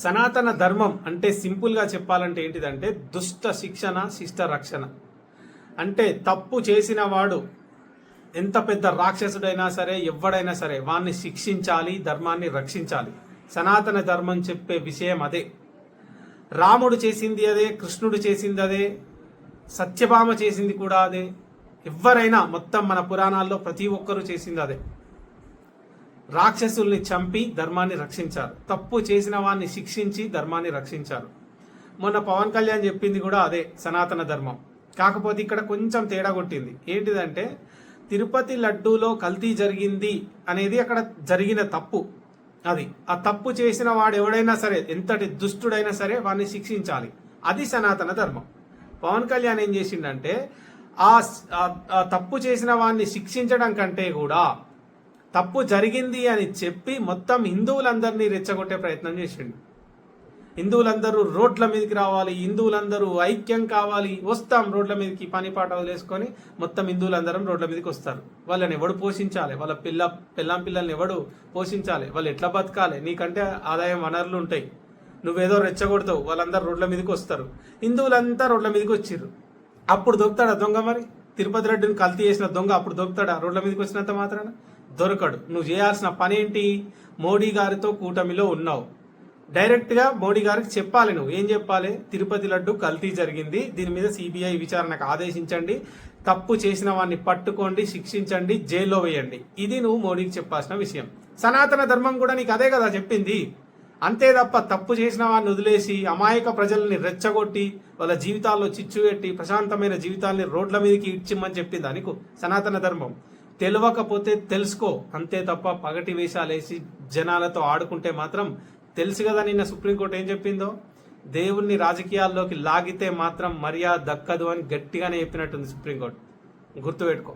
సనాతన ధర్మం అంటే సింపుల్గా చెప్పాలంటే ఏంటిదంటే దుష్ట శిక్షణ శిష్ట రక్షణ. అంటే తప్పు చేసిన వాడు ఎంత పెద్ద రాక్షసుడైనా సరే ఎవడైనా సరే వాణ్ణి శిక్షించాలి ధర్మాన్ని రక్షించాలి. సనాతన ధర్మం చెప్పే విషయం అదే. రాముడు చేసింది అదే కృష్ణుడు చేసింది అదే సత్యభామ చేసింది కూడా అదే. ఎవరైనా మొత్తం మన పురాణాల్లో ప్రతి ఒక్కరూ చేసింది అదే. రాక్షసుల్ని చంపి ధర్మాన్ని రక్షించారు. తప్పు చేసిన వారిని శిక్షించి ధర్మాన్ని రక్షించారు. మొన్న పవన్ కళ్యాణ్ చెప్పింది కూడా అదే సనాతన ధర్మం. కాకపోతే ఇక్కడ కొంచెం తేడా కొట్టింది. ఏంటిదంటే తిరుపతి లడ్డూలో కల్తీ జరిగింది అనేది అక్కడ జరిగిన తప్పు. అది ఆ తప్పు చేసిన వాడు ఎవడైనా సరే ఎంతటి దుష్టుడైనా సరే వాడిని శిక్షించాలి. అది సనాతన ధర్మం. పవన్ కళ్యాణ్ ఏం చేసిండంటే ఆ ఆ తప్పు చేసిన వాడిని శిక్షించడం కంటే కూడా తప్పు జరిగింది అని చెప్పి మొత్తం హిందువులందరినీ రెచ్చగొట్టే ప్రయత్నం చేసిండు. హిందువులందరూ రోడ్ల మీదకి రావాలి హిందువులందరూ ఐక్యం కావాలి వస్తాం రోడ్ల మీదకి పని పాట వదిలేసుకొని మొత్తం హిందువులందరం రోడ్ల మీదకి వస్తారు. వాళ్ళని ఎవడు పోషించాలి? వాళ్ళ పిల్ల పిల్లం పిల్లల్ని ఎవడు పోషించాలి? వాళ్ళు ఎట్లా బతకాలి? నీకంటే ఆదాయం వనరులు ఉంటాయి. నువ్వేదో రెచ్చగొడతావు వాళ్ళందరూ రోడ్ల మీదకి వస్తారు. హిందువులంతా రోడ్ల మీదకి వచ్చిర్రు. అప్పుడు దొరుకుతాడా దొంగ మరి? తిరుపతి రెడ్డిని కల్తీ చేసిన దొంగ అప్పుడు దొరుకుతాడా? రోడ్ల మీదకి వచ్చినంత మాత్రాన? దొరకడు. నువ్వు చేయాల్సిన పని ఏంటి మోడీ గారితో కూటమిలో ఉన్నావు. డైరెక్ట్గా మోడీ గారికి చెప్పాలి నువ్వు. ఏం చెప్పాలి? తిరుపతి లడ్డు కల్తీ జరిగింది. దీని మీద సిబిఐ విచారణకు ఆదేశించండి. తప్పు చేసిన వాడిని పట్టుకోండి శిక్షించండి జైల్లో వేయండి. ఇది నువ్వు మోడీకి చెప్పాల్సిన విషయం. సనాతన ధర్మం కూడా నీకు అదే కదా చెప్పింది. అంతే తప్ప తప్పు చేసిన వాడిని వదిలేసి అమాయక ప్రజల్ని రెచ్చగొట్టి వాళ్ళ జీవితాల్లో చిచ్చు పెట్టి ప్రశాంతమైన జీవితాల్ని రోడ్ల మీదకి ఇచ్చిమ్మని చెప్పింది నీకు సనాతన ధర్మం? తెలియకపోతే తెలుసుకో. అంతే తప్ప పగటి వేషాలేసి జనాలతో ఆడుకుంటే మాత్రం తెలుసు కదా నిన్న సుప్రీంకోర్టు ఏం చెప్పిందో? దేవుణ్ణి రాజకీయాల్లోకి లాగితే మాత్రం మర్యాద దక్కదు అని గట్టిగానే చెప్పినట్టుంది సుప్రీంకోర్టు. గుర్తుపెట్టుకో.